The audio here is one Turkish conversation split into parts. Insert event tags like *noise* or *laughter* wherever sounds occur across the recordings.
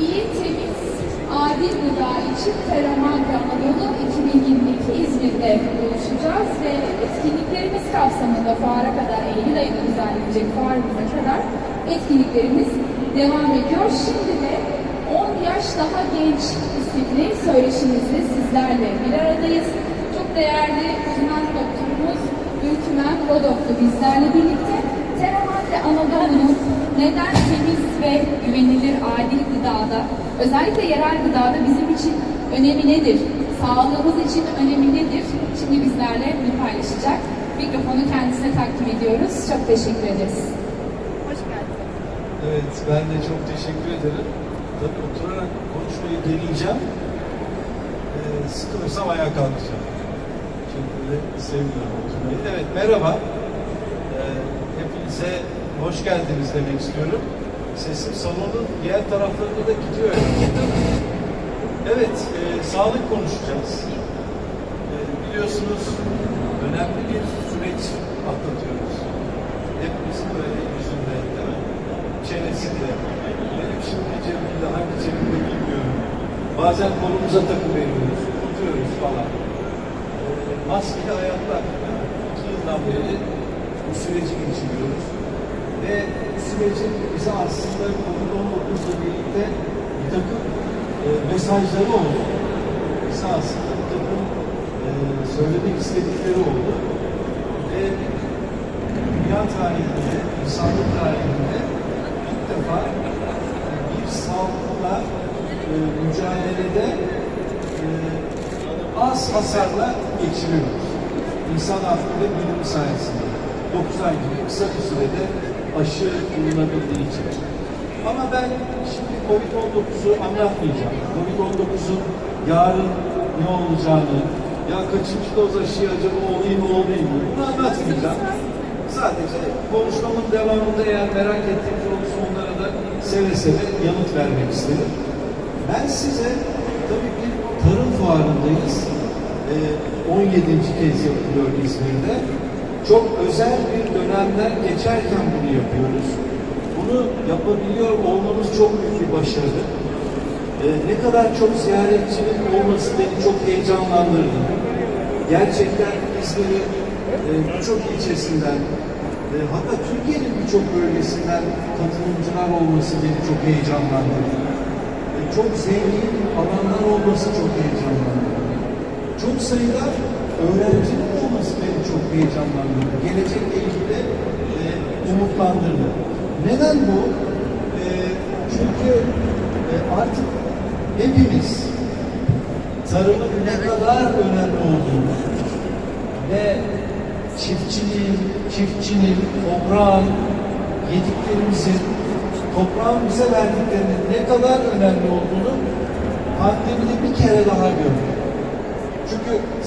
İyi, temiz, adil gıda için Feramanca Anadolu 2022 İzmir'de buluşacağız ve etkinliklerimiz kapsamında fuara kadar Eylül ayında düzenlenecek fuarımıza kadar etkinliklerimiz devam ediyor. Şimdi de 10 yaş daha genç isimli söyleşimizde sizlerle bir aradayız. Çok değerli uzman doktorumuz Ülkümen Rodok'tu bizlerle birlikte. Teramante Anadolu'nun neden temiz ve güvenilir adil gıdada, özellikle yerel gıdada bizim için önemi nedir? Sağlığımız için önemi nedir? Şimdi bizlerle bunu paylaşacak. Mikrofonu kendisine takdim ediyoruz. Çok teşekkür ederiz. Hoş geldiniz. Evet, ben de çok teşekkür ederim. Tabii oturarak konuşmayı deneyeceğim. Ee, sıkılırsam ayağa kalkacağım. Çünkü de sevmiyorum oturmayı. Evet, merhaba. Ee, hepinize hoş geldiniz demek istiyorum. Sesim salonun diğer taraflarına da gidiyor. Evet, e, sağlık konuşacağız. E, biliyorsunuz önemli bir süreç atlatıyoruz. Hepimizin böyle yüzünde, çenesinde. Benim şimdi cebimde, hangi cebimde bilmiyorum. Bazen kolumuza takı veriyoruz, tutuyoruz falan. E, maskeli hayatlar. İki yıldan beri bu süreci geçiriyoruz. Ve sürecin bize aslında COVID-19 ile birlikte bir takım e, mesajları oldu. Bize aslında bir takım e, söylemek istedikleri oldu. Ve dünya tarihinde, insanlık tarihinde ilk defa bir salgınla e, mücadelede e, az hasarla geçiriyoruz. İnsan aklı ve bilim sayesinde. 9 ay gibi kısa bir sürede aşı bulunabildiği için. Ama ben şimdi Covid-19'u anlatmayacağım. Covid-19'un yarın ne olacağını, ya kaçıncı doz aşıyı acaba olayım olmayayım mı? Bunu anlatmayacağım. Sadece konuşmamın devamında eğer merak ettiğiniz olursa onlara da seve seve yanıt vermek isterim. Ben size tabii bir tarım fuarındayız. Ee, 17. kez yapılıyor İzmir'de. Çok özel bir dönemden geçerken bunu yapıyoruz. Bunu yapabiliyor olmamız çok büyük bir başarı. Ee, ne kadar çok ziyaretçinin olması beni çok heyecanlandırdı. Gerçekten İzmir'in e, birçok ilçesinden, e, hatta Türkiye'nin birçok bölgesinden katılımcılar olması beni çok heyecanlandırdı. E, çok zengin alanlar olması çok heyecanlandırdı. Çok sayıda öğrencinin olması çok heyecanlandırdı. Gelecekle ilgili e, umutlandırdı. Neden bu? E, çünkü e, artık hepimiz tarımın ne kadar önemli olduğunu ve çiftçiliğin, çiftçinin, toprağın, yediklerimizin, toprağın bize verdiklerinin ne kadar önemli olduğunu pandemide bir kere daha gördük.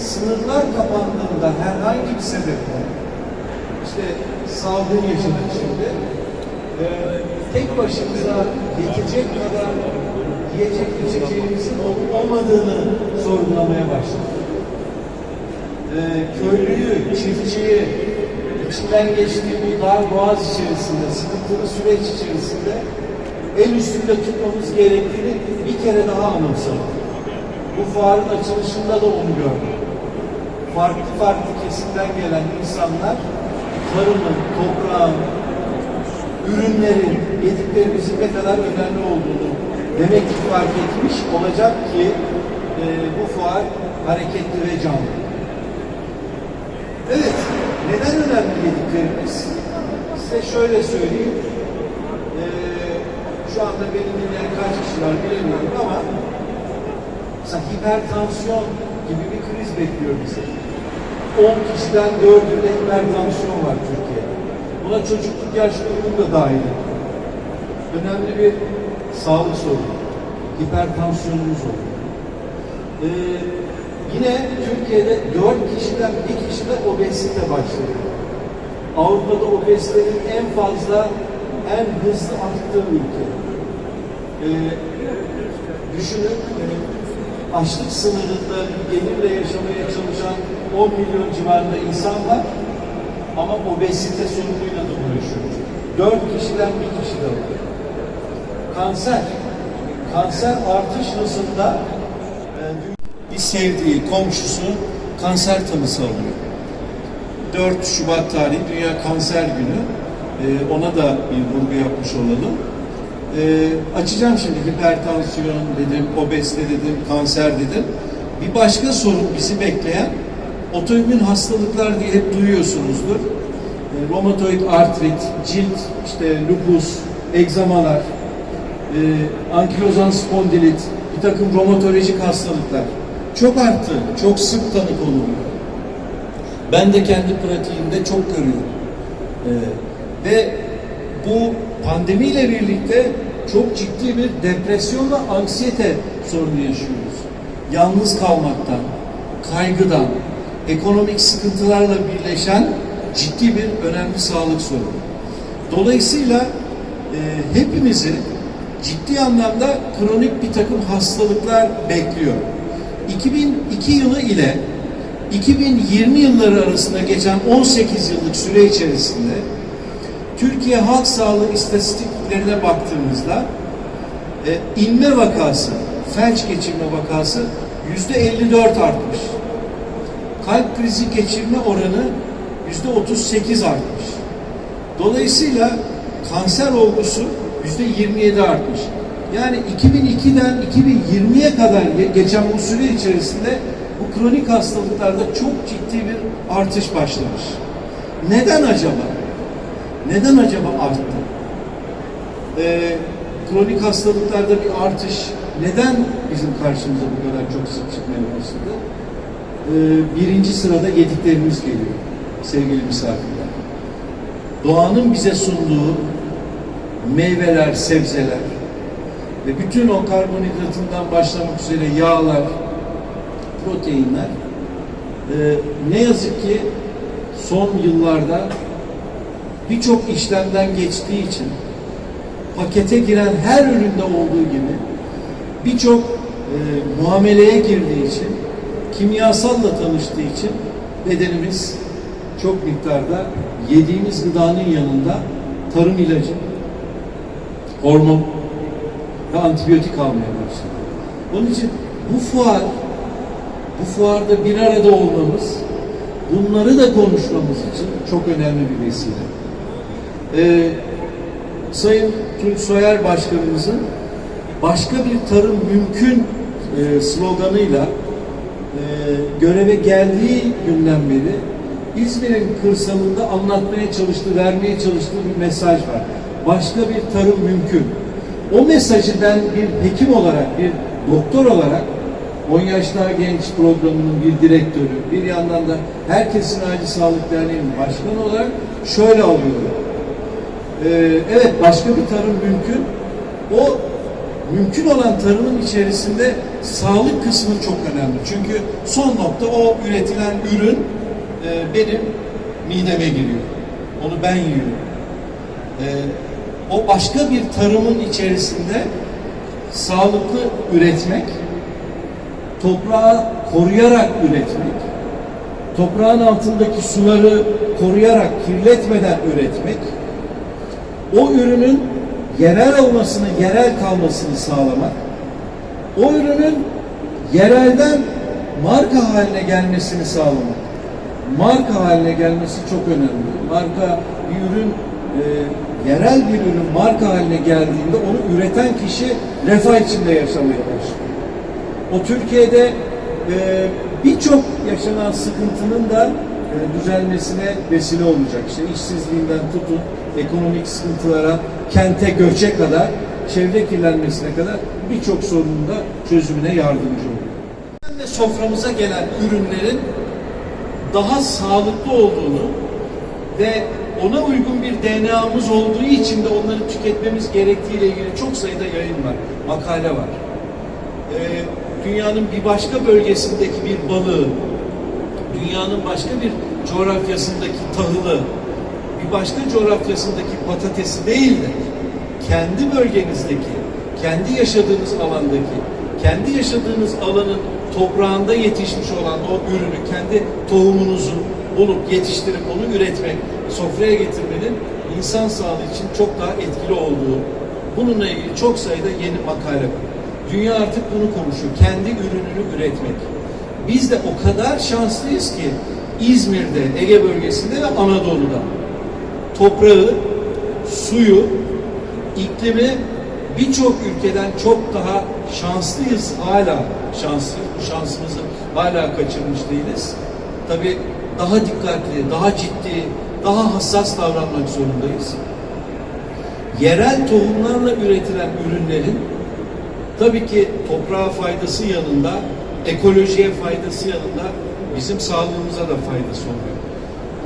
Sınırlar kapandığında herhangi bir sebeple işte salgın yaşadık şimdi e, tek başımıza yetecek kadar yiyecek içeceğimizin olmadığını sorgulamaya başladık. E, köylüyü, çiftçiyi içinden geçtiği bu dar boğaz içerisinde, sıkıntılı süreç içerisinde el üstünde tutmamız gerektiğini bir kere daha anımsadık. Bu fuarın açılışında da onu gördüm. Farklı farklı kesimden gelen insanlar tarımın, toprağın, ürünlerin, yediklerimizin ne kadar önemli olduğunu demek ki fark etmiş olacak ki e, bu fuar hareketli ve canlı. Evet, neden önemli yediklerimiz? Size şöyle söyleyeyim. E, şu anda beni dinleyen kaç kişi var bilemiyorum ama mesela hipertansiyon gibi bir kriz bekliyor bizi. 10 kişiden 4'ünde hipertansiyon var Türkiye'de. Buna çocukluk yaş grubu da dahil. Önemli bir sağlık sorunu. Hipertansiyonumuz var. Ee, yine Türkiye'de 4 kişiden bir kişide obezite başladı. Avrupa'da obezitenin en fazla, en hızlı arttığı ülke. Ee, düşünün, e, açlık sınırında gelirle yaşamaya çalışan 10 milyon civarında insan var. Ama obezite sorunuyla da uğraşıyoruz. 4 kişiden bir kişi de var. Kanser. kanser artış hızında e, bir sevdiği komşusu kanser tanısı alıyor. 4 Şubat tarihi Dünya Kanser Günü. E, ona da bir vurgu yapmış olalım. E, açacağım şimdi hipertansiyon dedim, obezite dedim, kanser dedim. Bir başka sorun bizi bekleyen otoimmün hastalıklar diye hep duyuyorsunuzdur. E, romatoid artrit, cilt, işte lupus, egzamalar, e, ankilozan spondilit, bir takım romatolojik hastalıklar çok arttı, çok sık tanı konuluyor. Ben de kendi pratiğimde çok görüyorum. Ee, ve bu pandemiyle birlikte çok ciddi bir depresyon ve anksiyete sorunu yaşıyoruz. Yalnız kalmaktan, kaygıdan, ekonomik sıkıntılarla birleşen ciddi bir önemli sağlık sorunu. Dolayısıyla e, hepimizi ciddi anlamda kronik bir takım hastalıklar bekliyor. 2002 yılı ile 2020 yılları arasında geçen 18 yıllık süre içerisinde Türkiye Halk Sağlığı istatistiklerine baktığımızda e, inme vakası, felç geçirme vakası yüzde 54 artmış. Kalp krizi geçirme oranı yüzde 38 artmış. Dolayısıyla kanser olgusu yüzde 27 artmış. Yani 2002'den 2020'ye kadar ge- geçen bu süre içerisinde bu kronik hastalıklarda çok ciddi bir artış başlamış. Neden acaba? Neden acaba arttı? Ee, kronik hastalıklarda bir artış neden bizim karşımıza bu kadar çok sık çıkmaya başladı? Ee, birinci sırada yediklerimiz geliyor sevgili misafirler. Doğanın bize sunduğu meyveler, sebzeler ve bütün o karbonhidratından başlamak üzere yağlar, proteinler e, ne yazık ki son yıllarda birçok işlemden geçtiği için pakete giren her üründe olduğu gibi birçok e, muameleye girdiği için kimyasalla tanıştığı için bedenimiz çok miktarda yediğimiz gıdanın yanında tarım ilacı, hormon ve antibiyotik almaya başladı. Onun için bu fuar, bu fuarda bir arada olmamız, bunları da konuşmamız için çok önemli bir vesile. Ee, Sayın Tunç Soyer Başkanımızın başka bir tarım mümkün e, sloganıyla göreve geldiği günden beri İzmir'in kırsalında anlatmaya çalıştığı, vermeye çalıştığı bir mesaj var. Başka bir tarım mümkün. O mesajı ben bir hekim olarak, bir doktor olarak 10 yaş daha genç programının bir direktörü, bir yandan da Herkesin Acil Sağlık Derneği'nin başkanı olarak şöyle alıyorum. Ee, evet başka bir tarım mümkün. O mümkün olan tarımın içerisinde sağlık kısmı çok önemli. Çünkü son nokta o üretilen ürün e, benim mideme giriyor. Onu ben yiyorum. E, o başka bir tarımın içerisinde sağlıklı üretmek, toprağı koruyarak üretmek, toprağın altındaki suları koruyarak, kirletmeden üretmek, o ürünün yerel olmasını, yerel kalmasını sağlamak, o ürünün yerelden marka haline gelmesini sağlamak. Marka haline gelmesi çok önemli. Marka bir ürün, e, yerel bir ürün marka haline geldiğinde onu üreten kişi refah içinde yaşamaya başlıyor. O Türkiye'de e, birçok yaşanan sıkıntının da e, düzelmesine vesile olacak. İşte işsizliğinden tutun, ekonomik sıkıntılara, kente göçe kadar, çevre kirlenmesine kadar birçok sorunun da çözümüne yardımcı oluyor. Ve soframıza gelen ürünlerin daha sağlıklı olduğunu ve ona uygun bir DNA'mız olduğu için de onları tüketmemiz gerektiğiyle ilgili çok sayıda yayın var, makale var. Ee, dünyanın bir başka bölgesindeki bir balığı, dünyanın başka bir coğrafyasındaki tahılı, bir başka coğrafyasındaki patatesi değil de kendi bölgenizdeki, kendi yaşadığınız alandaki, kendi yaşadığınız alanın toprağında yetişmiş olan o ürünü kendi tohumunuzu bulup yetiştirip onu üretmek, sofraya getirmenin insan sağlığı için çok daha etkili olduğu, bununla ilgili çok sayıda yeni makale var. Dünya artık bunu konuşuyor. Kendi ürününü üretmek. Biz de o kadar şanslıyız ki İzmir'de, Ege bölgesinde ve Anadolu'da toprağı, suyu, iklimi birçok ülkeden çok daha şanslıyız hala şanslı bu şansımızı hala kaçırmış değiliz. Tabi daha dikkatli, daha ciddi, daha hassas davranmak zorundayız. Yerel tohumlarla üretilen ürünlerin tabii ki toprağa faydası yanında, ekolojiye faydası yanında bizim sağlığımıza da faydası oluyor.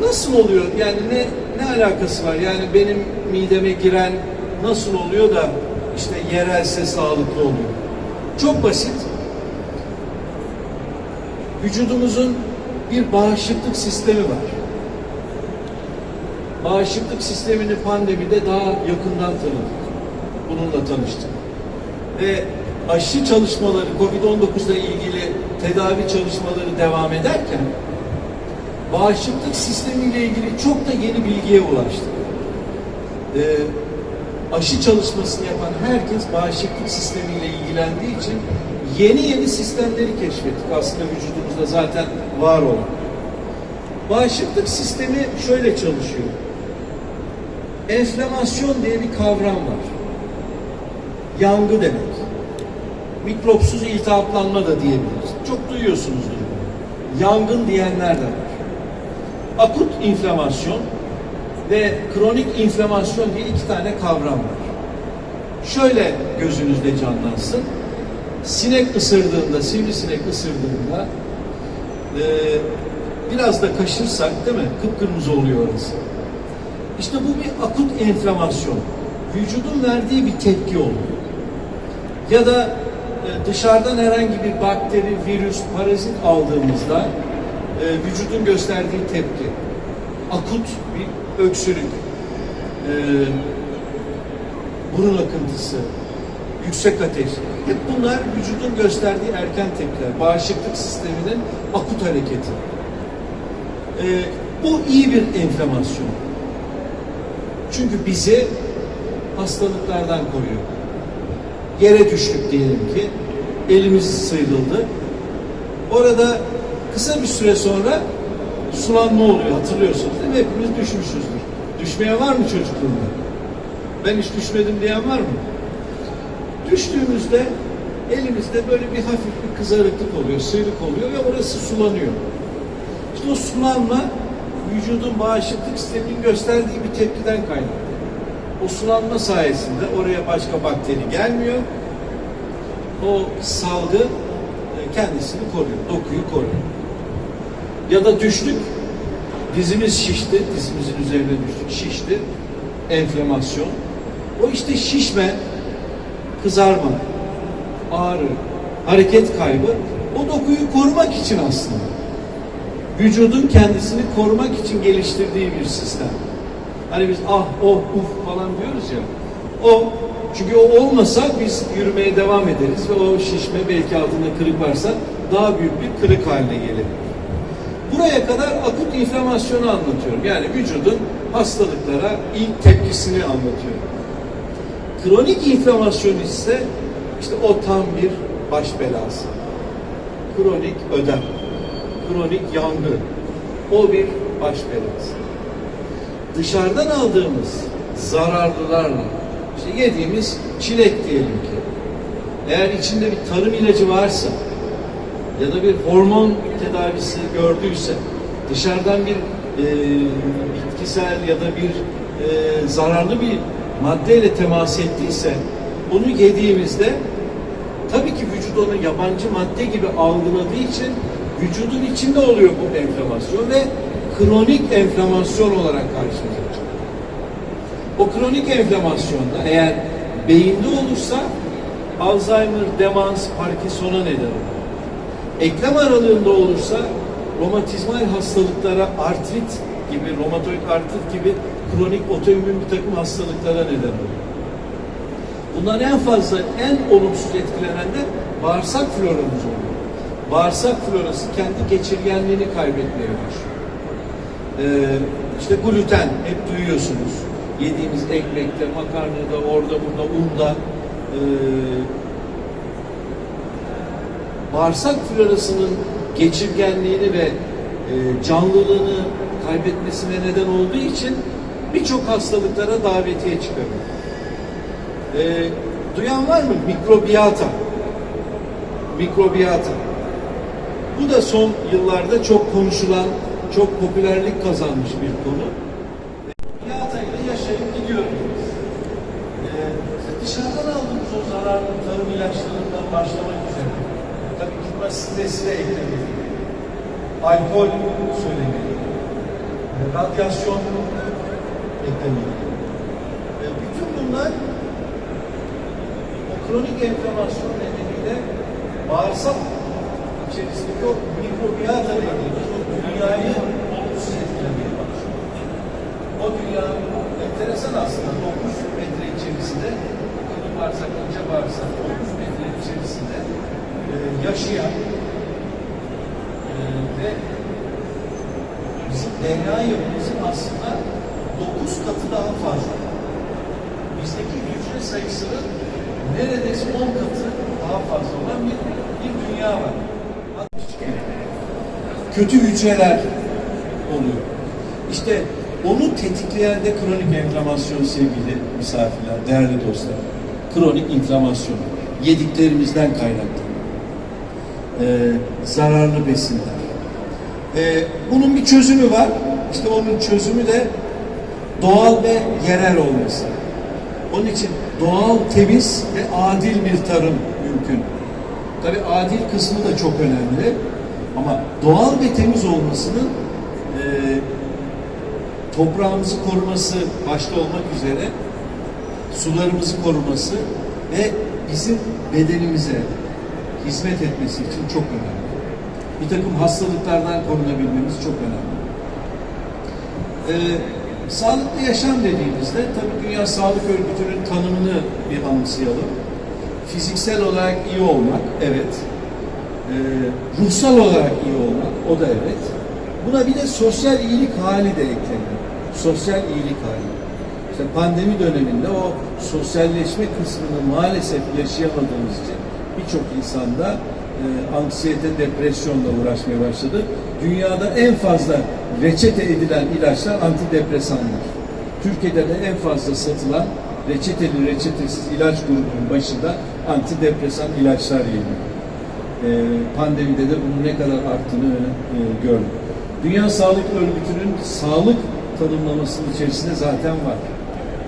Nasıl oluyor? Yani ne ne alakası var? Yani benim mideme giren nasıl oluyor da işte yerelse sağlıklı oluyor? Çok basit. Vücudumuzun bir bağışıklık sistemi var. Bağışıklık sistemini pandemide daha yakından tanıdık. Bununla tanıştık. Ve aşı çalışmaları, Covid-19 ile ilgili tedavi çalışmaları devam ederken bağışıklık sistemiyle ilgili çok da yeni bilgiye ulaştık. Ee, aşı çalışmasını yapan herkes bağışıklık sistemiyle ilgilendiği için yeni yeni sistemleri keşfettik aslında vücudumuzda zaten var olan. Bağışıklık sistemi şöyle çalışıyor. Enflamasyon diye bir kavram var. Yangı demek. Mikropsuz iltihaplanma da diyebiliriz. Çok duyuyorsunuzdur. Yangın diyenler de var. Akut inflamasyon ve kronik inflamasyon diye iki tane kavram var. Şöyle gözünüzde canlansın. Sinek ısırdığında, sivrisinek ısırdığında e, biraz da kaşırsak değil mi? Kıpkırmızı oluyor orası. İşte bu bir akut enflamasyon. Vücudun verdiği bir tepki oluyor. Ya da e, dışarıdan herhangi bir bakteri, virüs, parazit aldığımızda e, vücudun gösterdiği tepki. Akut bir öksürük, e, burun akıntısı, yüksek ateş. Hep bunlar vücudun gösterdiği erken tepkiler. Bağışıklık sisteminin akut hareketi. E, bu iyi bir enflamasyon. Çünkü bizi hastalıklardan koruyor. Yere düştük diyelim ki, elimiz sıyrıldı. Orada kısa bir süre sonra sulanma oluyor hatırlıyorsunuz değil mi? Hepimiz düşmüşüzdür. Düşmeye var mı çocukluğunda? Ben hiç düşmedim diyen var mı? Düştüğümüzde elimizde böyle bir hafif bir kızarıklık oluyor, sıyrık oluyor ve orası sulanıyor. İşte o sulanma vücudun bağışıklık sisteminin gösterdiği bir tepkiden kaynaklı. O sulanma sayesinde oraya başka bakteri gelmiyor. O salgı kendisini koruyor, dokuyu koruyor. Ya da düştük, dizimiz şişti, dizimizin üzerine düştük, şişti, enflamasyon. O işte şişme, kızarma, ağrı, hareket kaybı o dokuyu korumak için aslında. Vücudun kendisini korumak için geliştirdiği bir sistem. Hani biz ah, oh, uf falan diyoruz ya. O çünkü o olmasa biz yürümeye devam ederiz ve o şişme belki altında kırık varsa daha büyük bir kırık haline gelir. Buraya kadar akut inflamasyonu anlatıyorum. Yani vücudun hastalıklara ilk tepkisini anlatıyorum. Kronik inflamasyon ise işte o tam bir baş belası. Kronik ödem, kronik yangın. O bir baş belası. Dışarıdan aldığımız zararlılarla, işte yediğimiz çilek diyelim ki, eğer içinde bir tarım ilacı varsa ya da bir hormon tedavisi gördüyse, dışarıdan bir e, bitkisel ya da bir e, zararlı bir maddeyle temas ettiyse, onu yediğimizde tabii ki vücut onu yabancı madde gibi algıladığı için vücudun içinde oluyor bu enflamasyon ve kronik enflamasyon olarak karşımıza çıkıyor. O kronik enflamasyonda eğer beyinde olursa Alzheimer, demans, Parkinson'a neden olur. Eklem aralığında olursa romatizmal hastalıklara, artrit gibi, romatoid artrit gibi kronik otoimmün bir takım hastalıklara neden olur. Bundan en fazla, en olumsuz etkilenen de bağırsak floramız oluyor. Bağırsak florası kendi geçirgenliğini kaybetmeye başlıyor. Ee, işte gluten hep duyuyorsunuz. Yediğimiz ekmekte, makarnada, orada burada, unda, ee, bağırsak florasının geçirgenliğini ve e, canlılığını kaybetmesine neden olduğu için birçok hastalıklara davetiye çıkarıyor. E, duyan var mı? Mikrobiyata. Mikrobiyata. Bu da son yıllarda çok konuşulan, çok popülerlik kazanmış bir konu. Mikrobiyata ile yaşayıp gidiyoruz. Ee, dışarıdan aldığımız o zararlı tarım ilaçlarından başlamak üzere. Tabii ki buna stresi de eklemek. Alkol söylemek. e, Radyasyon eklemek. E, bütün bunlar o kronik enflamasyon nedeniyle bağırsak içerisindeki o mikrobiyata dediğimiz o dünyayı olumsuz etkilemeye başlıyor. O dünya enteresan aslında 9 metre içerisinde kalın bağırsak, ince bağırsak 9 metre içerisinde e, yaşayan ve bizim DNA yapımızın aslında 9 katı daha fazla. Bizdeki hücre sayısının neredeyse 10 katı daha fazla olan bir, bir dünya var. Kötü hücreler oluyor. İşte onu tetikleyen de kronik enflamasyon sevgili misafirler, değerli dostlar. Kronik inflamasyon. Yediklerimizden kaynaklı. Ee, zararlı besinler. Ee, bunun bir çözümü var. İşte onun çözümü de doğal ve yerel olması. Onun için doğal, temiz ve adil bir tarım mümkün. Tabi adil kısmı da çok önemli. Ama doğal ve temiz olmasının eee toprağımızı koruması başta olmak üzere sularımızı koruması ve bizim bedenimize hizmet etmesi için çok önemli. Bir takım hastalıklardan korunabilmemiz çok önemli. Ee, sağlıklı yaşam dediğimizde tabii Dünya Sağlık Örgütü'nün tanımını bir anımsayalım. Fiziksel olarak iyi olmak, evet. Ee, ruhsal olarak iyi olmak, o da evet. Buna bir de sosyal iyilik hali de ekleniyor. Sosyal iyilik hali. İşte pandemi döneminde o sosyalleşme kısmını maalesef yaşayamadığımız için birçok insanda e, anksiyete, depresyonla uğraşmaya başladı. Dünyada en fazla reçete edilen ilaçlar antidepresanlar. Türkiye'de de en fazla satılan reçeteli reçetesiz ilaç grubunun başında antidepresan ilaçlar geliyor. E, pandemide de bunun ne kadar arttığını e, gördük. Dünya Sağlık Örgütü'nün sağlık tanımlamasının içerisinde zaten var.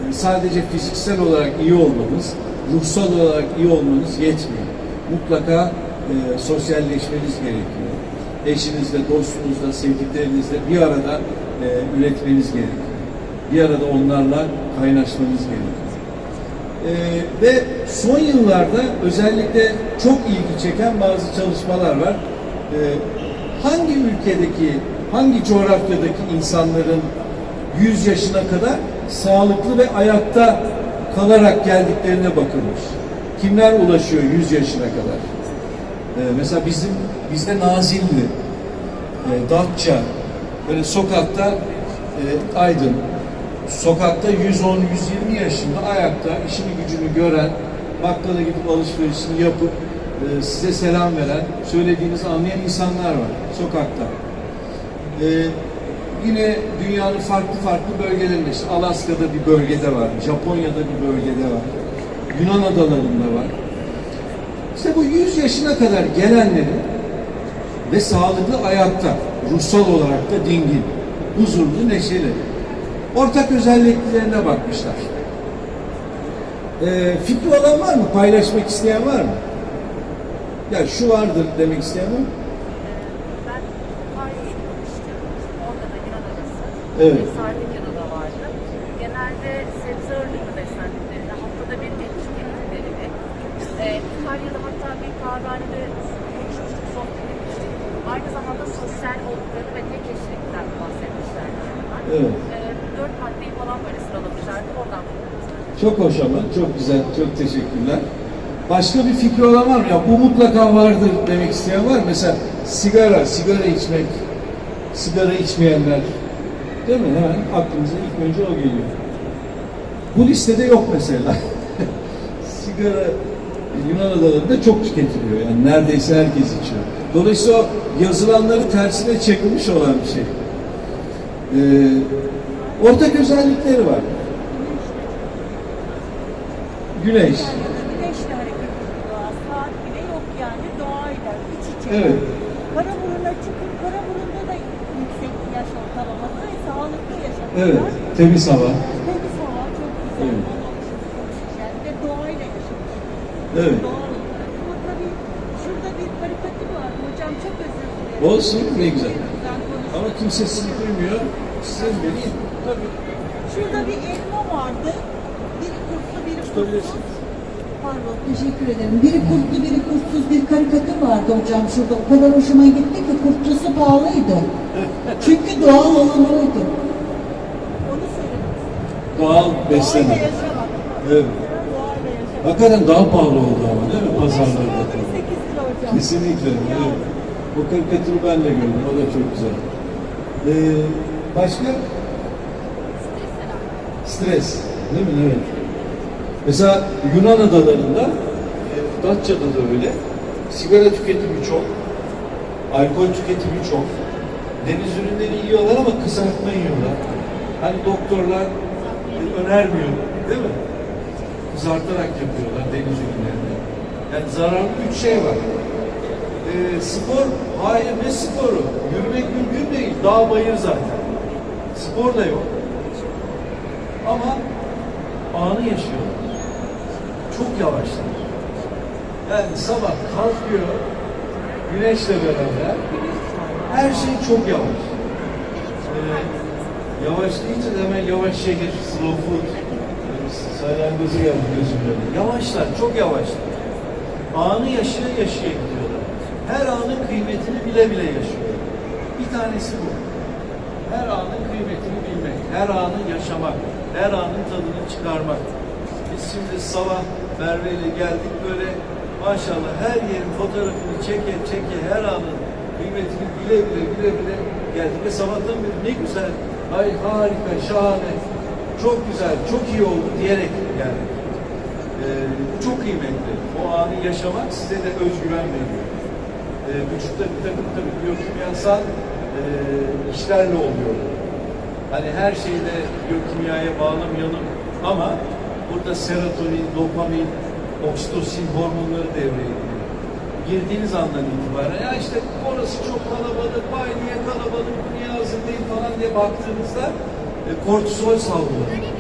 E, sadece fiziksel olarak iyi olmanız, ruhsal olarak iyi olmanız yetmiyor. Mutlaka e, sosyalleşmeniz gerekiyor. Eşinizle, dostunuzla, sevdiklerinizle bir arada e, üretmeniz gerekiyor. Bir arada onlarla kaynaşmanız gerekiyor. Ee, ve son yıllarda özellikle çok ilgi çeken bazı çalışmalar var. Ee, hangi ülkedeki, hangi coğrafyadaki insanların 100 yaşına kadar sağlıklı ve ayakta kalarak geldiklerine bakılmış. Kimler ulaşıyor 100 yaşına kadar? Ee, mesela bizim bizde Nazilli, e, Datça, böyle sokakta e, Aydın, sokakta 110-120 yaşında ayakta işini gücünü gören, bakkala gidip alışverişini yapıp e, size selam veren, söylediğinizi anlayan insanlar var sokakta. E, yine dünyanın farklı farklı bölgelerinde, işte Alaska'da bir bölgede var, Japonya'da bir bölgede var, Yunan adalarında var. İşte bu 100 yaşına kadar gelenlerin ve sağlıklı ayakta, ruhsal olarak da dingin, huzurlu, neşeli. Ortak özelliklerine bakmışlar. Ee, fikri olan var mı? Paylaşmak isteyen var mı? Ya şu vardır demek isteyen var mı? Evet. Ve Sardinya'da da vardı. Genelde sebze ağırlıklı beslendiklerini, haftada bir et tükettiklerini, e, İtalya'da hatta bir kahvehanede konuşmuştuk, sohbet etmiştik. Aynı zamanda sosyal olduklarını ve tek eşlikten bahsetmişlerdi. Evet. E, dört maddeyi falan böyle sıralamışlardı. Oradan Çok hoş ama, çok güzel, çok teşekkürler. Başka bir fikri olan var mı? Ya bu mutlaka vardır demek isteyen var? Mesela sigara, sigara içmek, sigara içmeyenler, değil mi? Hemen aklımıza ilk önce o geliyor. Bu listede yok mesela. *laughs* sigara Yunan adalarında çok tüketiliyor. Yani neredeyse herkes içiyor. Dolayısıyla yazılanları tersine çekilmiş olan bir şey. Ee, ortak özellikleri var. Güneş. Güneşle hareket ediyor. Saat bile yok yani doğayla iç içe. Evet. Karaburun'a çıkıp Karaburun'da da yüksek yaş ortalaması ve sağlıklı yaşam. Evet. Temiz hava. Temiz hava çok güzel. Evet. Çok güzel. Ve doğayla yaşam. Evet. Ama tabii şurada bir karikatür var. Hocam çok özür dilerim. Olsun ne güzel. Ama kimse sizi duymuyor. Size vereyim. Tabii. Şurada bir elma vardı. Biri kurtlu, biri kurtsuz. Tutabilirsin. Pardon. Teşekkür ederim. Biri kurtlu biri kurtsuz bir karikatür vardı hocam şurada. O kadar hoşuma gitti ki kurtlusu pahalıydı. *laughs* Çünkü doğal olan oydu. Onu söylemek istedim. Doğal Doğayla beslenme. yaşamak. Evet. Hakikaten daha pahalı oldu ama değil mi pazarlarda? 8 lira hocam. Kesinlikle. Evet. O karikatürü ben de gördüm. O da çok güzel. Ee, başka? Stres. Değil mi? Evet. Mesela Yunan adalarında, e, Datça'da da öyle. Sigara tüketimi çok. Alkol tüketimi çok. Deniz ürünleri yiyorlar ama kızartma yiyorlar. Hani doktorlar e, önermiyor. Değil mi? Kızartarak yapıyorlar deniz ürünlerini. Yani zararlı üç şey var. E, spor, hayır ne sporu? Yürümek mümkün değil. Dağ bayır zaten. Spor da yok. Ama anı yaşıyorlar. Çok yavaşlar. Yani sabah kalkıyor, güneşle beraber her şey çok yavaş. Ee, yavaş deyince de hemen yavaş şehir, slow food, salyangozu geldi gözümün önüne. Yavaşlar, çok yavaşlar. Anı yaşaya yaşaya gidiyorlar. Her anın kıymetini bile bile yaşıyorlar. Bir tanesi bu. Her anın kıymetini bilmek, her anı yaşamak, her anın tadını çıkarmak. Biz şimdi sabah Merve ile geldik böyle maşallah her yerin fotoğrafını çeke çeke her anın kıymetini bile bile bile bile geldik ve sabahtan beri ne güzel, ay harika, şahane, çok güzel, çok iyi oldu diyerek geldik. Ee, bu çok kıymetli. O anı yaşamak size de özgüven veriyor. Ee, vücutta bir takım tabii biyokimyasal e, işlerle oluyor. Hani her şeyde biyokimyaya bağlamayalım ama burada serotonin, dopamin, oksitosin hormonları devreye giriyor. Girdiğiniz andan itibaren ya işte orası çok kalabalık, vay niye kalabalık, niye hazır değil falan diye baktığınızda e, kortizol salgılanıyor.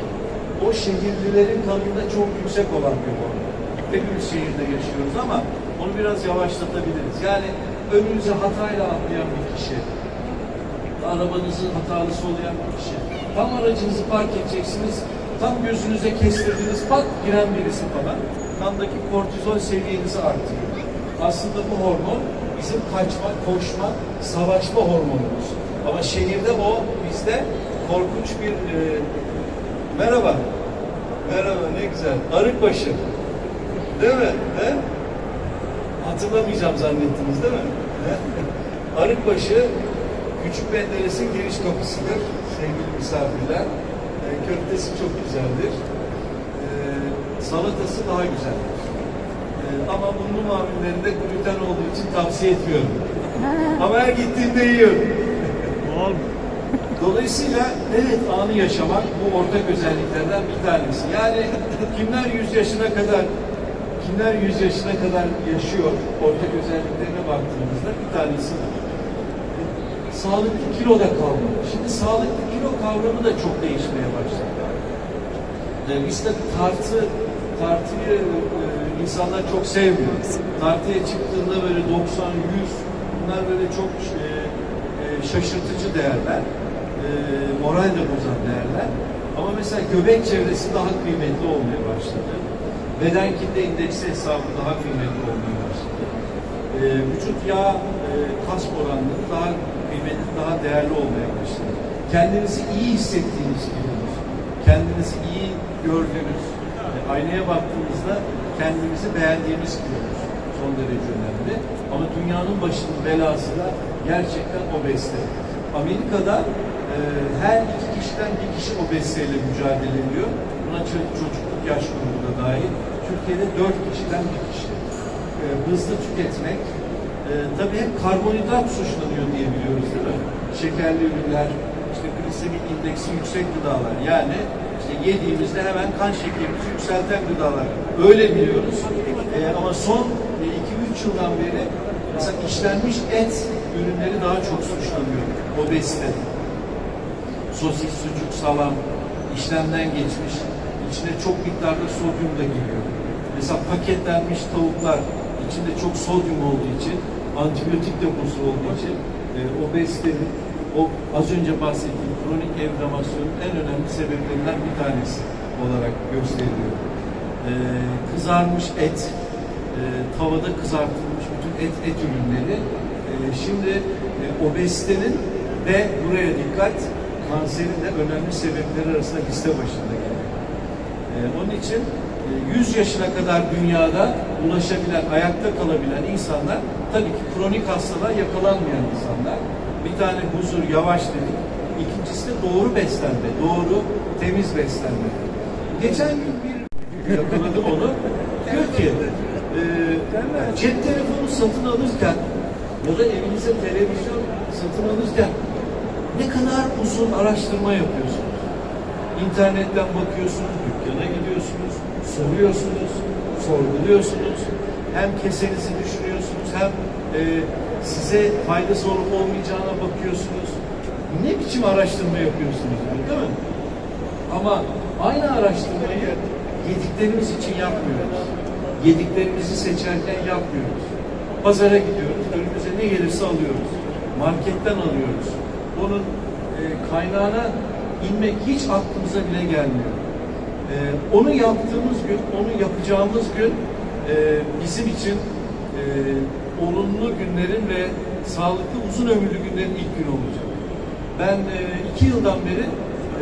O şehirlilerin kanında çok yüksek olan bir hormon. Hepimiz şehirde yaşıyoruz ama onu biraz yavaşlatabiliriz. Yani önünüze hatayla atlayan bir kişi, arabanızı hatalısı olayan bir kişi. Tam aracınızı park edeceksiniz, tam gözünüze kestirdiğiniz pat giren birisi falan kandaki kortizol seviyenizi artırıyor. Aslında bu hormon bizim kaçma, koşma, savaşma hormonumuz. Ama şehirde o bizde korkunç bir e, merhaba. Merhaba ne güzel. Arıkbaşı. Değil mi? He? Hatırlamayacağım zannettiniz değil mi? He? Arıkbaşı Küçük Menderes'in giriş kapısıdır sevgili misafirler. E, köftesi çok güzeldir. E, salatası daha güzeldir. E, ama unlu mamullerinde gluten olduğu için tavsiye etmiyorum. *laughs* ama her gittiğimde yiyorum. Dolayısıyla evet anı yaşamak bu ortak özelliklerden bir tanesi. Yani *laughs* kimler 100 yaşına kadar kimler 100 yaşına kadar yaşıyor ortak özelliklerine baktığımızda bir tanesi sağlıklı kiloda kalma. Şimdi sağlıklı kilo kavramı da çok değişmeye başladı. Ee, biz tabii tartı, tartıyı e, insanlar çok sevmiyor. Tartıya çıktığında böyle 90, 100 bunlar böyle çok e, e, şaşırtıcı değerler. E, moral de bozan değerler. Ama mesela göbek çevresi daha kıymetli olmaya başladı. Beden kitle indeksi hesabı daha kıymetli olmaya başladı e, vücut yağ e, kas oranları daha kıymetli, daha değerli olmaya başladı. Kendinizi iyi hissettiğiniz gibi. Kendinizi iyi gördüğünüz, e, aynaya baktığınızda kendimizi beğendiğimiz gibi. Son derece önemli. Ama dünyanın başının belası da gerçekten obezite. Amerika'da e, her iki kişiden bir kişi obeziteyle mücadele ediyor. Buna ço- çocukluk yaş grubu da dahil. Türkiye'de dört kişiden bir kişi. E, hızlı tüketmek, e, tabii hep karbonhidrat suçlanıyor diye biliyoruz değil mi? Şekerli ürünler, işte glisemik indeksi yüksek gıdalar. Yani işte yediğimizde hemen kan şekerimizi yükselten gıdalar. Öyle biliyoruz. E, ama son 2-3 yıldan beri mesela işlenmiş et ürünleri daha çok suçlanıyor obezite. Sosis, sucuk, salam işlemden geçmiş. İçine çok miktarda sodyum da giriyor. Mesela paketlenmiş tavuklar içinde çok sodyum olduğu için, antibiyotik deposu olduğu için e, obezitenin o az önce bahsettiğim kronik enflamasyonun en önemli sebeplerinden bir tanesi olarak gösteriliyor. E, kızarmış et, e, tavada kızartılmış bütün et et ürünleri e, şimdi e, obezitenin ve buraya dikkat kanserin de önemli sebepleri arasında liste başında geliyor. E, onun için e, 100 yaşına kadar dünyada ulaşabilen, ayakta kalabilen insanlar tabii ki kronik hastalığa yakalanmayan insanlar. Bir tane huzur, yavaş dedik. İkincisi de doğru beslenme, doğru temiz beslenme. Geçen gün bir *laughs* yakaladım onu. Diyor ki e, cep telefonu satın alırken ya da evinize televizyon satın alırken ne kadar uzun araştırma yapıyorsunuz. İnternetten bakıyorsunuz, dükkana gidiyorsunuz, soruyorsunuz, sorguluyorsunuz. Hem kesenizi düşünüyorsunuz, hem e, size faydası olup olmayacağına bakıyorsunuz. Ne biçim araştırma yapıyorsunuz değil mi? Ama aynı araştırmayı yediklerimiz için yapmıyoruz. Yediklerimizi seçerken yapmıyoruz. Pazara gidiyoruz, önümüze ne gelirse alıyoruz. Marketten alıyoruz. Onun e, kaynağına inmek hiç aklımıza bile gelmiyor. E, onu yaptığımız gün, onu yapacağımız gün e, bizim için e, olumlu günlerin ve sağlıklı uzun ömürlü günlerin ilk günü olacak. Ben e, iki yıldan beri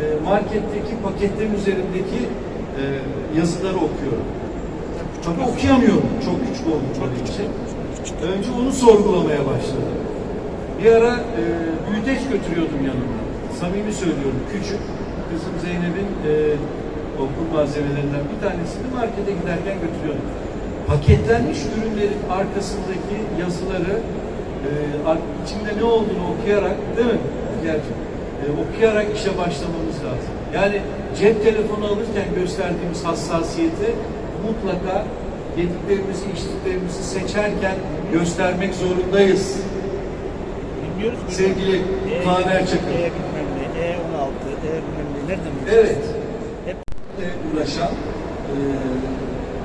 e, marketteki paketlerin üzerindeki e, yazıları okuyorum. Tabii okuyamıyorum çok küçük oldukları için. Önce onu sorgulamaya başladım. Bir ara e, büyüteç götürüyordum yanımda. Samimi söylüyorum küçük. Kızım Zeynep'in e, okul malzemelerinden bir tanesini markete giderken götürüyordum. Paketlenmiş ürünlerin arkasındaki yazıları e, içinde ne olduğunu okuyarak değil mi? Gerçi, e, okuyarak işe başlamamız lazım. Yani cep telefonu alırken gösterdiğimiz hassasiyeti mutlaka yediklerimizi, içtiklerimizi seçerken göstermek zorundayız. Bilmiyoruz ki. Sevgili E, Kaan Erçakır. E bilmem ne, E16, E bilmem ne. Nereden bileceğiz? Evet. Hep Hep uğraşan e,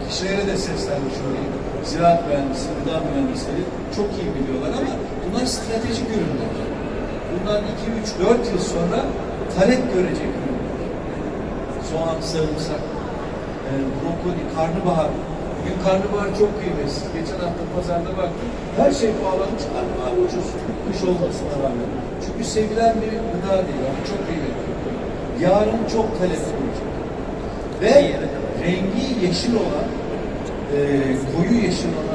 kişilere de seslenmiş olayım. Ziraat mühendisi, gıda mühendisleri çok iyi biliyorlar ama bunlar stratejik ürünler. Bundan 2, 3, 4 yıl sonra talep görecek ürünler. Soğan, sarımsak, e, brokoli, karnabahar. Bugün karnabahar çok kıymetli. Geçen hafta pazarda baktım. Her şey pahalanmış, karnabahar ucuz. Kış olmasına rağmen. Çünkü sevilen bir gıda değil ama çok kıymetli. Yarın çok talep olacak. Ve rengi yeşil olan, e, koyu yeşil olan